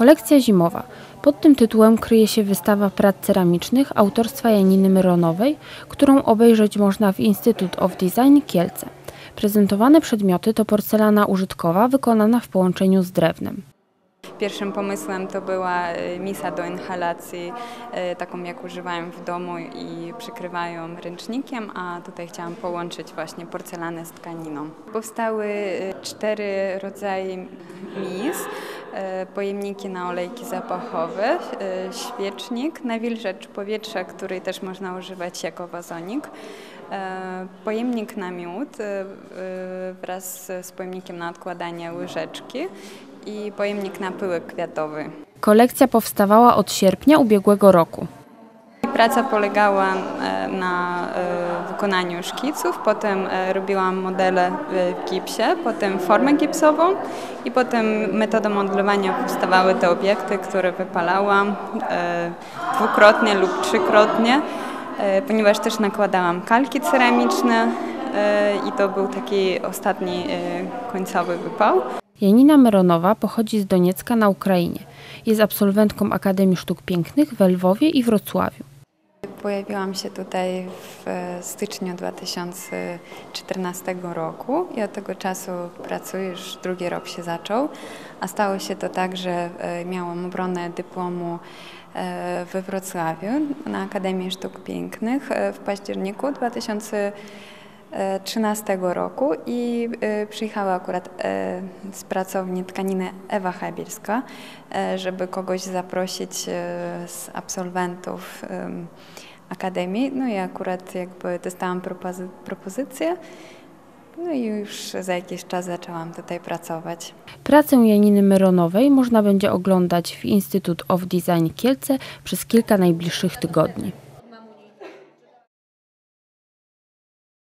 Kolekcja zimowa. Pod tym tytułem kryje się wystawa prac ceramicznych autorstwa Janiny Myronowej, którą obejrzeć można w Institute of Design Kielce. Prezentowane przedmioty to porcelana użytkowa wykonana w połączeniu z drewnem. Pierwszym pomysłem to była e, misa do inhalacji, e, taką jak używałem w domu i przykrywają ręcznikiem, a tutaj chciałam połączyć właśnie porcelanę z tkaniną. Powstały e, cztery rodzaje mis, pojemniki na olejki zapachowe, świecznik, nawilżacz powietrza, który też można używać jako wazonik, pojemnik na miód wraz z pojemnikiem na odkładanie łyżeczki i pojemnik na pyłek kwiatowy. Kolekcja powstawała od sierpnia ubiegłego roku. Praca polegała e, na e, wykonaniu szkiców, potem e, robiłam modele w gipsie, potem formę gipsową i potem metodą modelowania powstawały te obiekty, które wypalałam dwukrotnie lub trzykrotnie, ponieważ też nakładałam kalki ceramiczne i to był taki ostatni końcowy wypał. Janina Myronowa pochodzi z Doniecka na Ukrainie. Jest absolwentką Akademii Sztuk Pięknych w Lwowie i Wrocławiu. Pojawiłam się tutaj w styczniu 2014 roku i od tego czasu pracuję, już drugi rok się zaczął, a stało się to tak, że e, miałam obronę dyplomu e, we Wrocławiu na Akademii Sztuk Pięknych e, w październiku 2014 2013 roku i e, przyjechała akurat e, z pracowni tkaniny Ewa Habirska, e, żeby kogoś zaprosić z absolwentów Akademii. No i akurat jakby dostałam propozy propozycję. No i już za jakiś czas zaczęłam tutaj pracować. Pracę Janiny Myronowej można będzie oglądać w Institute of Design Kielce przez kilka najbliższych tygodni.